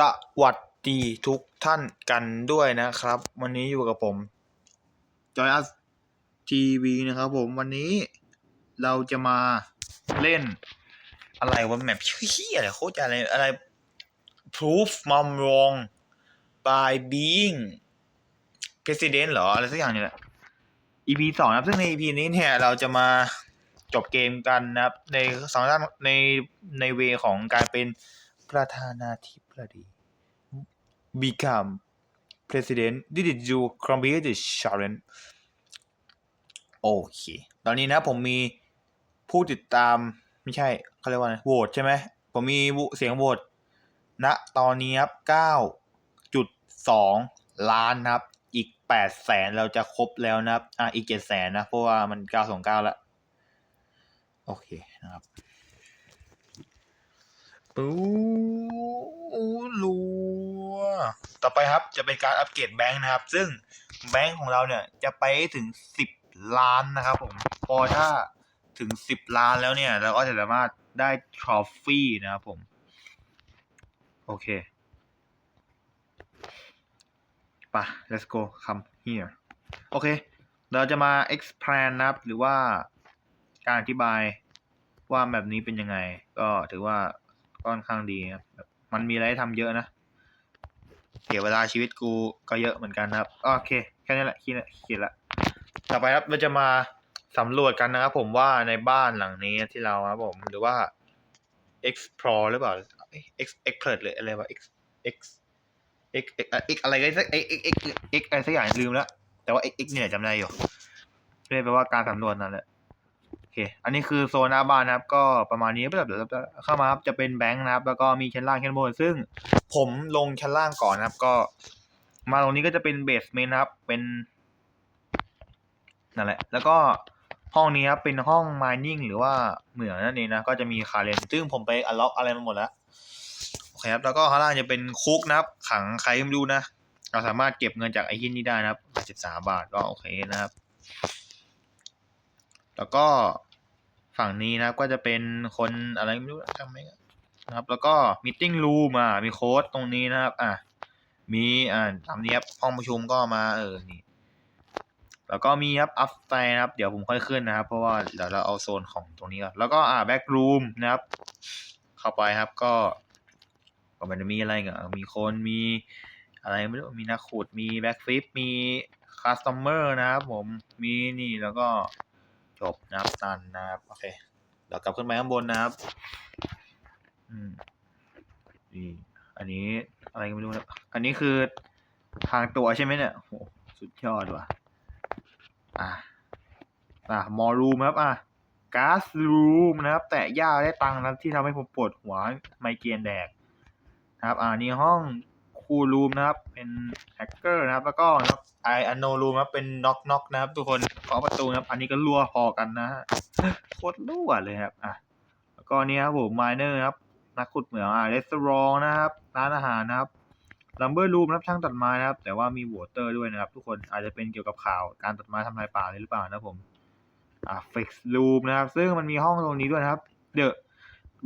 สวัสดีทุกท่านกันด้วยนะครับ วันนี้อยู่กับผมจอยอัสทีวีนะครับผมวันนี้เราจะมาเล่นอะไรวะแมปเฮียอะไรโคตรอะไรอะไร proof mom wrong by being president เหรอ อะไรสักอย่างเนี่ยแหละ EP สองนะครับซึ่งใน EP นี้เนี่ยเราจะมาจบเกมกันนะครับ ในสองด้านในในเวของการเป็นประธานาธิบดี become president did you complete the challenge โอเค ตอนนี้นะผมมีผู้ติดตามไม่ใช่เขาเรียกว่าไรโหวตใช่ไหม ผมมีเสียงโหวตณตอนนี้ครับเก้าจุดสองล้านนะครับ อีกแปดแสนเราจะครบแล้วนะครับ อะ อีกเจ็ดแสนนะ เพราะว่ามันเก้าสองเก้าแล้ว โอเคนะครับ ปูรัวต่อไปครับจะเป็นการอัปเกรดแบงค์นะครับ ซึ่งแบงค์ของเราเนี่ยจะไปถึงสิบล้านนะครับผม พอถ้าถึงสิบล้านแล้วเนี่ยเราก็จะสามารถได้ทรอฟฟี่นะครับผม โอเคไปะ let's go come here โอเค เราจะมา expand นะครับ หรือว่าการอธิบายว่าแบบนี้เป็นยังไง ก็ถือว่า ค่อนข้างดีครับมันมีอะไรให้ทำเยอะนะเสียเวลาชีวิตกูก็เยอะเหมือนกันครับโอเคแค่นี้แหละคิดละคิดละต่อไปครับเราจะมาสำรวจกันนะครับผมว่าในบ้านหลังนี้ที่เราครับผมหรือว่า explore หรือเปล่า x expert หรืออะไรวะ x x x x x อะไรก็สัก x x x x อะไรสักอย่างลืมแล้ว แต่ว่า x x เนี่ยจำได้อยู่เรียกไปว่าการสำรวจนั่นแหละ ค อันนี้คือโซนหน้าบ้านนะครับ ก็ประมาณนี้แบบเดี๋ยวเข้ามาครับจะเป็นแบงค์นะครับ แล้วก็มีชั้นล่างชั้นบน ซึ่งผมลงชั้นล่างก่อนนะครับ ก็ มาตรงนี้ก็จะเป็นเบสเมนครับ เป็นนั่นแหละ แล้วก็ห้องนี้ครับเป็นห้อง mining หรือว่าเหมืองนั่นเองนะ ก็จะมีคาเรนซึ่งผมไปอัลล็อกอะไรมาหมดแล้ว โอเคครับ แล้วก็ข้างล่างจะเป็นคุกนะครับ ขังใครไม่รู้นะ เราสามารถเก็บเงินจากไอ้ที่นี่ได้นะครับสิบสาบาทก็โอเคนะครับ แล้วก็ฝั่งนี้นะก็จะเป็นคนอะไรไม่รู้จำไม่ได้นะครับ แล้วก็มิ팅รูมอะมีโค้ดตรงนี้นะครับ อะมีอ่าตามนี้ครับห้องประชุมก็มาเออนี่แล้วก็มีครับอัพไซนะครับ เดี๋ยวผมค่อยขึ้นนะครับ เพราะว่าเดี๋ยวเราเอาโซนของตรงนี้ก่อนแล้วก็อ่าแบ็กรูมนะครับ เข้าไปครับก็ก็มันจะมีอะไรกันมีคนมีอะไรไม่รู้มีนักขุดมีแบ็กฟลิปมีคัสตอมเมอร์นะครับผมมีนี่แล้วก็ จบนะครับตันนะครับโอเคเดี๋ยวกลับขึ้นไปข้างบนนะครับ อืมนี่อันนี้อะไรก็ไม่รู้นะอันนี้คือทางตัวใช่ไหมเนี่ยโหสุดยอดว่ะอะอะมอรูมครับอะก๊าซรูมนะครับ แตะย่าได้ตังค์นะที่ทำให้ผมปวดหัวไมเกรนแดกนะครับ อ่านี่ห้อง คูรูมนะครับ เป็นแฮกเกอร์นะครับ แล้วก็ไออันโนรูมครับเป็นน็อกน็อกนะครับ ทุกคนเคาะประตูนะครับ อันนี้ก็รั่วพอกันนะฮะโคตรรั่วเลยครับอะแล้วก็นี่ครับผมมายเนอร์ครับนักขุดเหมืองอ่าเรสตอรองนะครับร้านอาหารนะครับลัมเบอร์รูมนะครับช่างตัดไม้นะครับ แต่ว่ามีวอเตอร์ด้วยนะครับ ทุกคนอาจจะเป็นเกี่ยวกับข่าวการตัดไม้ทำลายป่าเลยหรือเปล่านะผมอ่าฟิกซ์รูมนะครับ ซึ่งมันมีห้องตรงนี้ด้วยนะครับเดอะ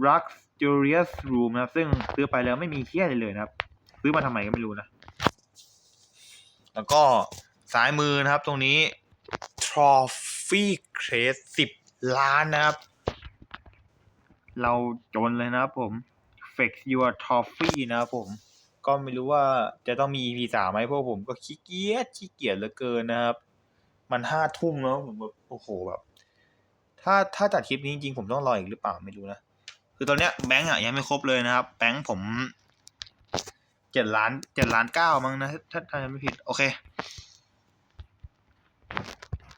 Luxurious Room นะครับ ซึ่งซื้อไปแล้วไม่มีเคี้ยอะไรเลยนะครับ ซื้อมาทำไมก็ไม่รู้นะ แล้วก็ซ้ายมือนะครับตรงนี้ Trophy Crate สิบล้านนะครับ เราจนเลยนะครับผม Fix Your Trophy นะครับผม ก็ไม่รู้ว่าจะต้องมี EP สามไหมเพราะผมก็ขี้เกียจขี้เกียจเหลือเกินนะครับ มันห้าทุ่มแล้วผมแบบโอ้โหแบบ ถ้าถ้าจัดคลิปนี้จริงๆผมต้องรออีกหรือเปล่าไม่รู้นะ คือตอนเนี้ยแบงก์อะยังไม่ครบเลยนะครับ แบงก์ผมเจ็ดล้านเจ็ดล้านเก้ามั้งนะถ้าถ้าไม่ผิด โอเค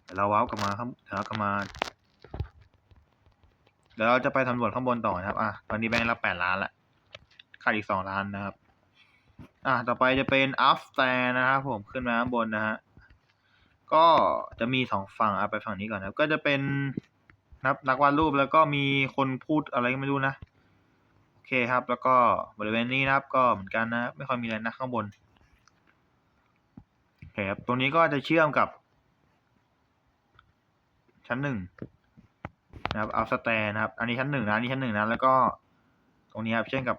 เดี๋ยวเราว้าวกลับมาครับเดี๋ยวเรากลับมาเดี๋ยวเราจะไปสำรวจข้างบนต่อนะครับอะตอนนี้แบงก์รับแปดล้านละขาดอีกสองล้านนะครับ อะต่อไปจะเป็นอัพแตนนะครับผมขึ้นมาข้างบนนะฮะก็จะมีสองฝั่งเอาไปฝั่งนี้ก่อนนะครับ ก็จะเป็นนับนักวาดรูปแล้วก็มีคนพูดอะไรก็ไม่รู้นะ เคครับ แล้วก็บริเวณนี้นะครับ ก็เหมือนกันนะไม่ค่อยมีอะไรนะข้างบนโอเคครับตรงนี้ก็จะเชื่อมกับ ชั้นหนึ่งนะครับเอาสแตนนะครับ อันนี้ชั้นหนึ่งนะอันนี้ชั้นหนึ่งนะแล้วก็ ตรงนี้ครับเชื่อมกับ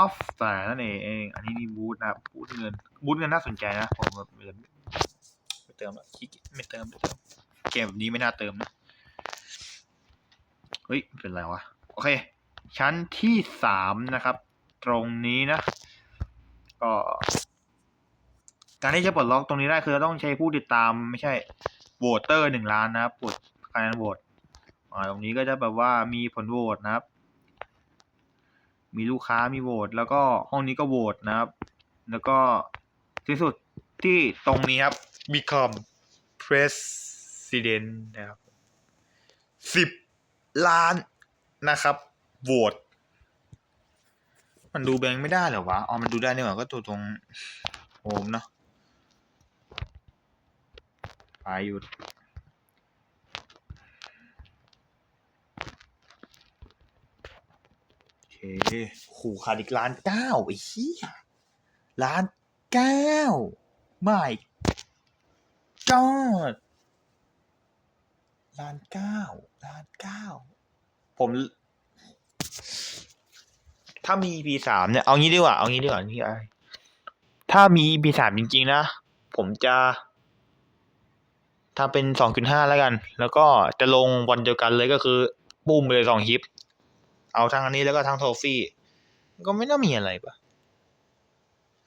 of แต่นั่นเองอันนี้นี่บูธนะครับบูธเงินบูธเงินน่าสนใจนะผมแบบไม่เติมละขี้ไม่เติมไม่เติมเกมแบบนี้ไม่น่าเติมนะเฮ้ยเป็นไรวะโอเค ชั้นที่สามนะครับ ตรงนี้นะ ก็การที่จะปลดล็อกตรงนี้ได้คือต้องใช้ผู้ติดตามไม่ใช่โหวตเตอร์หนึ่งล้านนะครับปลดคะแนนโหวตตรงนี้ก็จะแบบว่ามีผลโหวตนะครับ มีลูกค้ามีโหวตแล้วก็ห้องนี้ก็โหวตนะครับ แล้วก็ที่สุดที่ตรงนี้ครับ become president นะครับสิบล้านนะครับ โหวตมันดูแบงค์ไม่ได้เหรอวะ อ๋อ มันดูได้นี่หว่า ก็ตัวตรงโฮมเนาะไปหยุดโอเคขู่ขาดอีกล้านเก้าไอ้เหี้ยล้านเก้าไม่จอดล้านเก้าล้านเก้าผม ถ้ามี EP สามเนี่ย เอางี้ดีกว่า เอางี้ดีกว่านี่ไอถ้ามี EP สามจริงๆนะ ผมจะถ้าเป็นสองจุดห้าแล้วกัน แล้วก็จะลงวันเดียวกันเลยก็คือปุ้มไปเลยสองคลิป เอาทั้งอันนี้แล้วก็ทั้งโทฟี่ ก็ไม่น่ามีอะไรปะ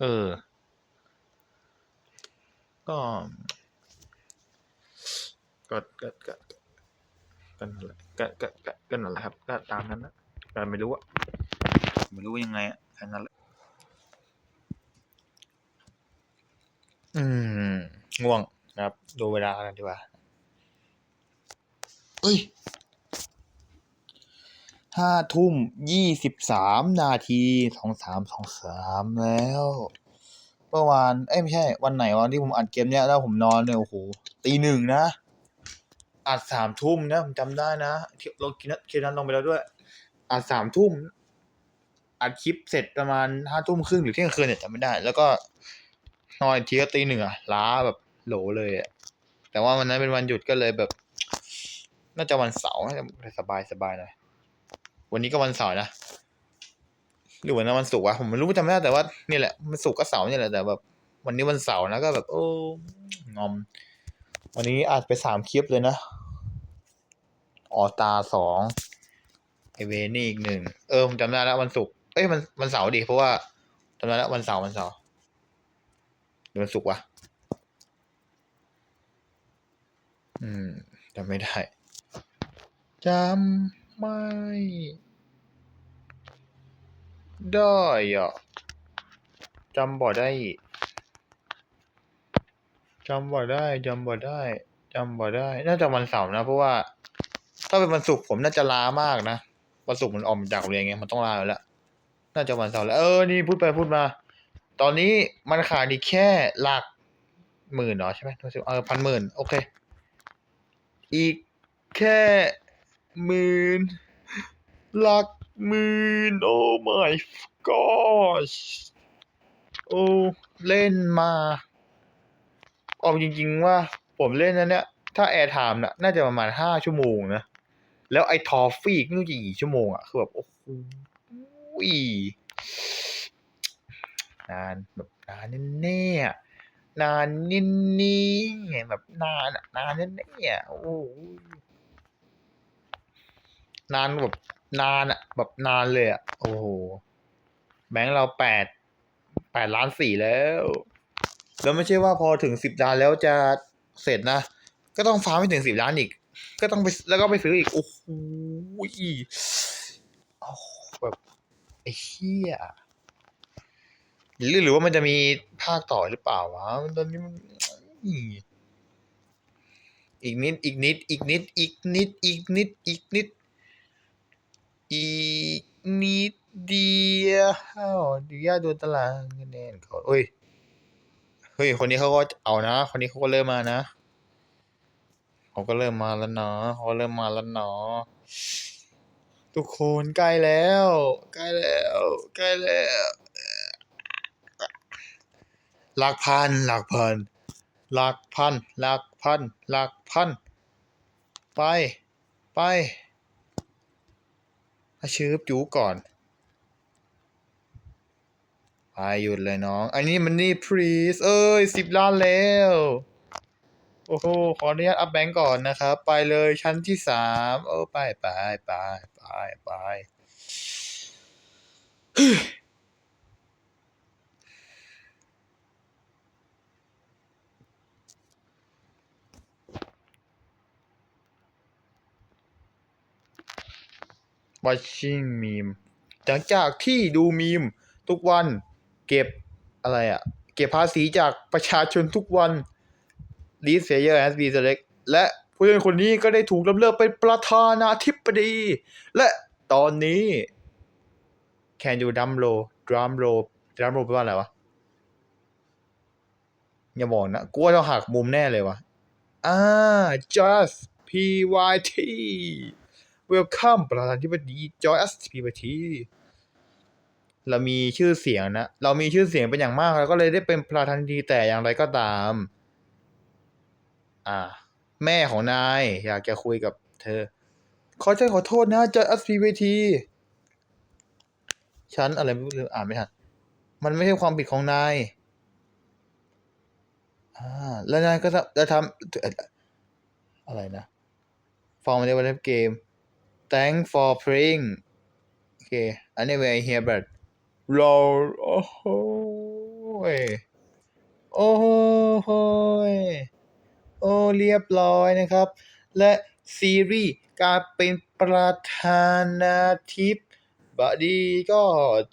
เออ ก็ก็ก็ก็ก็นั่นแหละก็ก็ก็ก็นั่นแหละครับ ก็ตามนั้นนะ ก็ไม่รู้อะไม่รู้ยังไงอะแค่นั้นแหละอืม ง่วงนะครับ ดูเวลากันดีกว่าเอ้ยห้าทุ่มยี่สิบสามนาทีสองสามสองสามแล้วเมื่อวานเอ้ยไม่ใช่ วันไหนวันที่ผมอัดเกมเนี้ยแล้วผมนอนเนี่ยโอ้โหตีหนึ่งนะอัดสามทุ่มนะผมจำได้นะ ที่ลงกินนะคลิปนั้นลงไปแล้วด้วย อัดสามทุ่มอัดคลิปเสร็จประมาณห้าทุ่มครึ่งหรือเที่ยงคืนเนี่ยจำไม่ได้ แล้วก็นอนทีก็ตีหนึ่งอะล้าแบบโหลเลยอะแต่ว่าวันนั้นเป็นวันหยุดก็เลยแบบ น่าจะวันเสาร์น่าจะสบายสบายหน่อยวันนี้ก็วันเสาร์นะหรือวันนั้นวันศุกร์วะผมไม่รู้จำไม่ได้แต่ว่านี่แหละมันศุกร์ก็เสาร์นี่แหละแต่แบบ วันนี้วันเสาร์นะก็แบบโอ้งอม วันนี้อาจไปสามคลิปเลยนะออตาสอง ไอเวนี่อีกหนึ่งเออผมจำได้แล้ววันศุกร์เอ้ยมันวันเสาร์ดิเพราะว่าจำได้แล้ววันเสาร์วันเสาร์หรือวันศุกร์วะอืมจำไม่ได้จำไม่ได้อะจำบ่ได้จำบ่ได้จำบ่ได้จำบ่ได้ น่าจะวันเสาร์นะ เพราะว่า ถ้าเป็นวันศุกร์ผมน่าจะลามากนะ วันศุกร์มันออกมาจากโรงเรียนไงมันต้องลาแล้ว น่าจะวันเสาร์แล้ว เออ นี่พูดไปพูดมา ตอนนี้มันขาดอีกแค่หลักหมื่นเนาะใช่ไหมเออพันหมื่นโอเค อีกแค่หมื่นหลักหมื่นโอ้ my gosh โอ้เล่นมาเอาจริง ๆ ว่าผมเล่นนั้นเนี่ย ถ้าแอร์ไทม์น่ะ น่าจะประมาณห้าชั่วโมงนะ แล้วไอ้ทอฟฟี่ไม่รู้จะกี่ชั่วโมงอะคือแบบโอ้โหนานแบบนานแน่ๆนานนิ่งๆไงแบบนานอะนานแน่ๆโอ้โหนานแบบนานอะแบบนานเลยอะโอ้โหแบงค์เราแปดแปดล้านสี่แล้ว แล้วไม่ใช่ว่าพอถึงสิบล้านแล้วจะเสร็จนะ ก็ต้องฟาร์มให้ถึงสิบล้านอีก ก็ต้องไปแล้วก็ไปซื้ออีก โอ้โหแบบไอ้เหี้ยหรือหรือว่ามันจะมีภาคต่อหรือเปล่าวะตอนนี้มันอีกนิด อีกนิด อีกนิด อีกนิด อีกนิด อีกนิด อีกนิดเดียวดีย่าดูตารางคะแนนเขาเอ้ย เฮ้ย คนนี้เขาก็เอานะ คนนี้เขาก็เริ่มมานะ เขาก็เริ่มมาแล้วเนาะเขาเริ่มมาแล้วเนาะทุกคนใกล้แล้ว ใกล้แล้วใกล้แล้วหลักพันหลักพันหลักพันหลักพันหลักพันไปไปอาชืบจูก่อนไปหยุดเลยน้อง อันนี้มันนี่ please เอ้ยสิบล้านแล้ว โอ้โห ขออนุญาตอัพแบงก์ก่อนนะครับ ไปเลยชั้นที่สามโอ้ไปไปไปไปไป watching meme หลังจากที่ดูมีมทุกวัน เก็บอะไรอะ่ะ เก็บภาษีจากประชาชนทุกวัน l e a d Sayer has been select และผู้เล่นคนนี้ก็ได้ถูกรับเลือกเป็นประธานาธิบดี และตอนนี้ Can you drum roll drum roll drum roll แปลว่าอะไรวะ อย่าบอกนะกูว่าเราหักมุมแน่เลยวะอ่า just pyt welcome ประธานาธิบดี just pyt เรามีชื่อเสียงนะ เรามีชื่อเสียงเป็นอย่างมากแล้วก็เลยได้เป็นประธานาธิบดีแต่อย่างไรก็ตาม อ่า แม่ของนาย อยากจะคุยกับเธอ ขอใจขอโทษนะ just pyt ฉันอะไรไม่รู้อ่านไม่ทันมันไม่ใช่ความผิดของนายอ่าแล้วนายก็จะจะทำอะไรนะ From the web game Thank for playing โอเค Anyway here but roll โอ้โหโอ้โห โอ้เรียบร้อยนะครับ และซีรีส์การเป็นประธานาธิบดีก็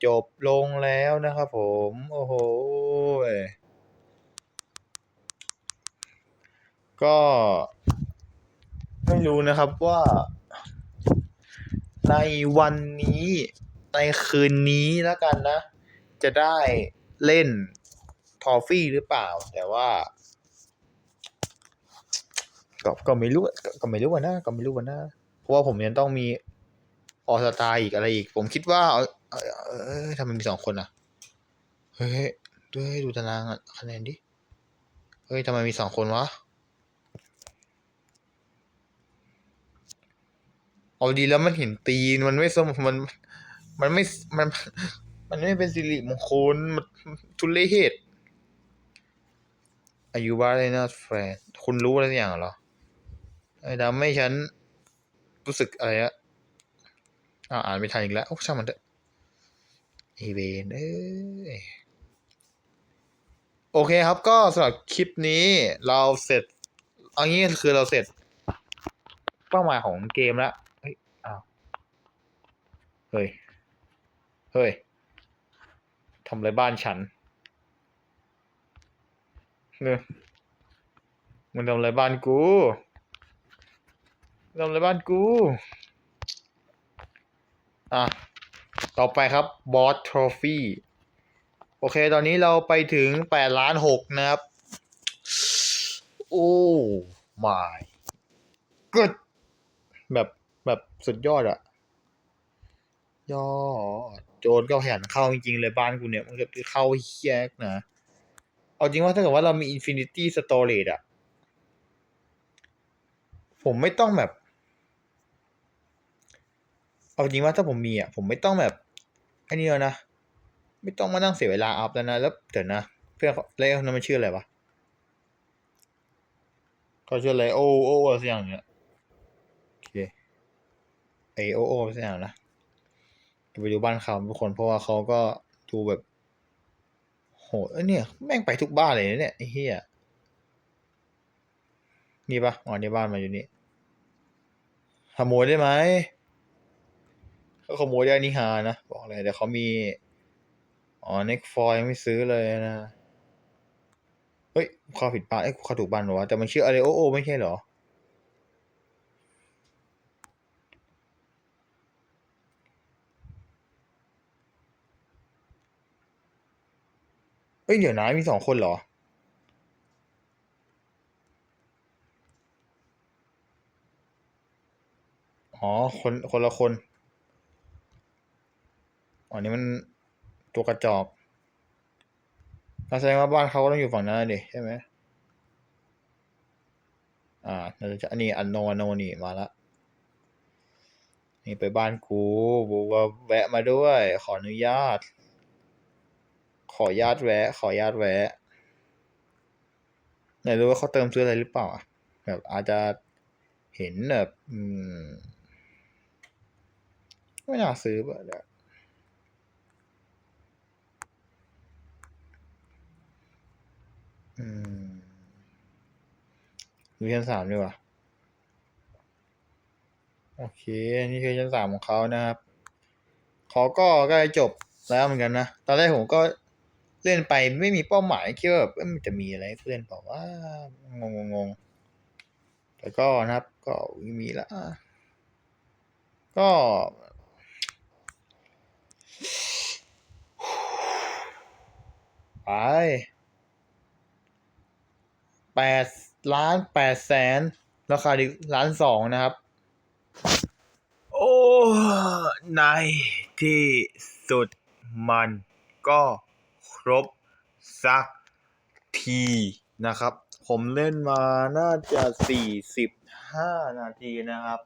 จบลงแล้วนะครับผม โอ้โหก็ ไม่รู้นะครับว่า ในวันนี้ในคืนนี้แล้วกันนะ จะได้เล่นทอฟฟี่หรือเปล่าแต่ว่า ก็ก็ไม่รู้ก็ไม่รู้ว่านะก็ไม่รู้ว่านะเพราะว่าผมยังต้องมีออสตาอีกอะไรอีก ผมคิดว่าเออเออเออทำไมมีสองคนอะ เฮ้ยด้วยดูตารางคะแนนดิ เฮ้ยทำไมมีสองคนวะ เอาดีแล้วมันเห็นตีน มันไม่สมมัน มันไม่ มัน มันไม่เป็นสิริมงคล มันทุเลเหตุอายุบ้าเลยนะแฟนคุณรู้อะไรอย่างเหรอ ไอ้ดำไม่ฉันรู้สึกอะไรอะอ่าอ่านไม่ทันอีกแล้วโอ้ช่างมันเถอะไอเวนเอ้ยโอเคครับก็สำหรับคลิปนี้เราเสร็จเอางี้คือเราเสร็จ เป้าหมายของเกมแล้วเฮ้ยอ้าวเฮ้ยเฮ้ยทำอะไรบ้านฉันเนี่ยมันทำอะไรบ้านกู ทำอะไรบ้านกู อะ ต่อไปครับบอสทรฟี่โอเค ตอนนี้เราไปถึงแปดล้านหกนะครับ โอ้ my god แบบแบบสุดยอดอะยอด โจรก็ขยันเข้าจริงๆเลยบ้านกูเนี่ย มันก็เข้าแยกนะ เอาจริงว่าถ้าเกิดว่าเรามี Infinity Storage อะผมไม่ต้องแบบ เอาจริงว่าถ้าผมมีอะผมไม่ต้องแบบไอ้นี่แล้วนะ ไม่ต้องมานั่งเสียเวลาอัพแล้วนะแล้วเดี๋ยวนะเพื่อนเขาแล้วนั่นมันชื่ออะไรวะเขาชื่ออะไรโอโออะไรสักอย่างเนี่ยโอเคไอโอโอสักอย่างนะไปดูบ้านเขาทุกคนเพราะว่าเขาก็ดูแบบ โหเอ้เนี่ย แม่งไปทุกบ้านเลยนะเนี่ยไอ้เหี้ยนี่ปะอ๋อนี่บ้านมาอยู่นี่ขโมยได้ไหม เขาขโมยได้นี่ฮานะ บอกเลยเดี๋ยวเขามี อ๋อเน็กฟอยไม่ซื้อเลยนะ เฮ้ยเข้าผิดบ้านเอ้ยเข้าถูกบ้านหรอวะแต่มันชื่ออะไรโอโอไม่ใช่เหรอเอ้ย เดี๋ยวนะมีสองคนเหรออ๋อ คน คนละคน อ๋อนี่มันตัวกระจอกงั้นแสดงว่าบ้านเขาก็ต้องอยู่ฝั่งนั้นดิใช่ไหมอ่าเราจะอันนี้อันโนอันโนนี่มาละนี่ไปบ้านกูบอกว่าแวะมาด้วย ขออนุญาต ขอญาตแวะ ขอญาตแวะไหนรู้ว่าเขาเติมซื้ออะไรหรือเปล่าอะแบบอาจจะเห็นแบบ อืม ไม่น่าซื้อป่ะเดี๋ยว อืมดูชั้นสามดีกว่า โอเค นี่คือชั้นสามของเขานะครับเขาก็ใกล้จบแล้วเหมือนกันนะ ตอนแรกผมก็เล่นไปไม่มีเป้าหมายคิดว่าแบบมันจะมีอะไรเพื่อนบอกว่างงงงแต่ก็นะครับ ก็ม่มีละก็ไป แปดล้านแปดแสนราคาดิล้านสองนะครับ โอ้ในที่สุดมันก็ครบสักทีนะครับ ผมเล่นมาน่าจะสี่สิบห้านาทีนะครับ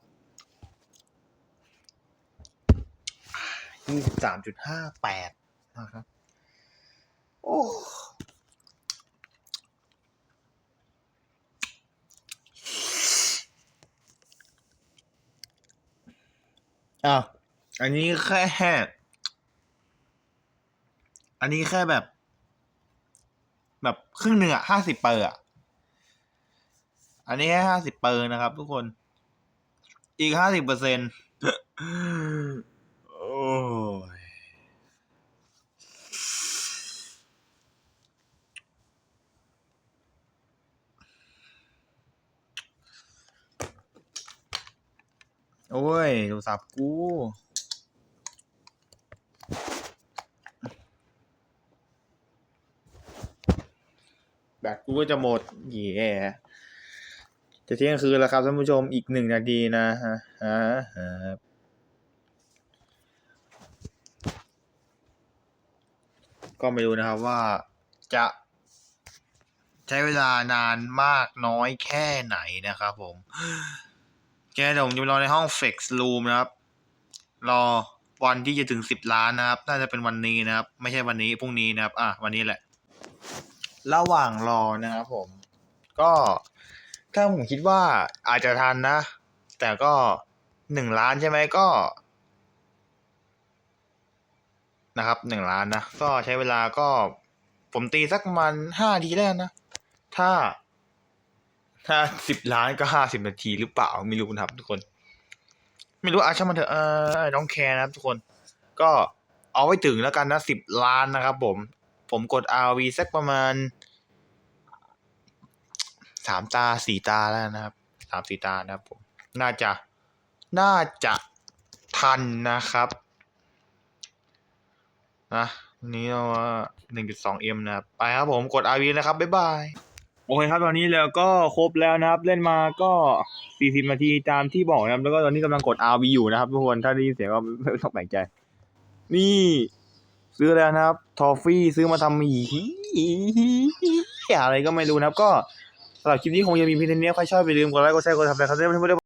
ยี่สิบสามจุดห้าแปดนะครับ โอ้ อะอันนี้แค่อันนี้แค่แบบ แบบครึ่งหนึ่งอะห้าสิบเปอร์อะ อันนี้แค่ห้าสิบเปอร์นะครับทุกคน อีกห้าสิบเปอร์เซ็นต์โอ้ย โอ้ยโทรศัพท์กูแบตกูก็จะหมดแย่จะเที่ยงคืนแล้วครับท่านผู้ชมอีกหนึ่งนาทีนะฮะฮะฮะก็ไม่รู้นะครับว่าจะใช้เวลานานมากน้อยแค่ไหนนะครับผม แกเดี๋ยวผมจะไปรอในห้อง Flex Room นะครับ รอวันที่จะถึงสิบล้านนะครับ น่าจะเป็นวันนี้นะครับ ไม่ใช่วันนี้พรุ่งนี้นะครับ อะวันนี้แหละ ระหว่างรอนะครับผม ก็ถ้าผมคิดว่าอาจจะทันนะ แต่ก็หนึ่งล้านใช่ไหมก็ นะครับหนึ่งล้านนะ ก็ใช้เวลาก็ ผมตีสักประมาณห้าทีแล้วกันนะ ถ้า ถ้าสิบล้านก็ห้าสิบนาทีหรือเปล่าไม่รู้นะครับ ทุกคน ไม่รู้อาช่างมันเถอะเออน้องแคร์นะครับ ทุกคน ก็เอาไว้ถึงแล้วกันนะสิบล้านนะครับ ผม ผมกด RV สักประมาณสามตาสี่ตาแล้วนะครับสามสี่ตานะครับผมน่าจะน่าจะทันนะครับนะนนี้เราหนึ่งจุดสองเอ็มนะไปครับผมกด RV นะครับ บ๊ายบาย อเคครับตอนนี้แล้วก็ครบแล้วนะครับ เล่นมาก็ 40 นาทีตามที่บอกนะครับ แล้วก็ตอนนี้กำลังกด RV อยู่นะครับทุกคนถ้าได้ยินเสียงก็ไม่ต้องแปลกใจ นี่ ซื้อแล้วนะครับ ทอฟฟี่ซื้อมาทำหีอะไรก็ไม่รู้นะครับ ก็สำหรับคลิปนี้คงจะมีเพียงเท่านี้ใครชอบอย่าลืมกดไลค์กดแชร์กดติดตามนะครับ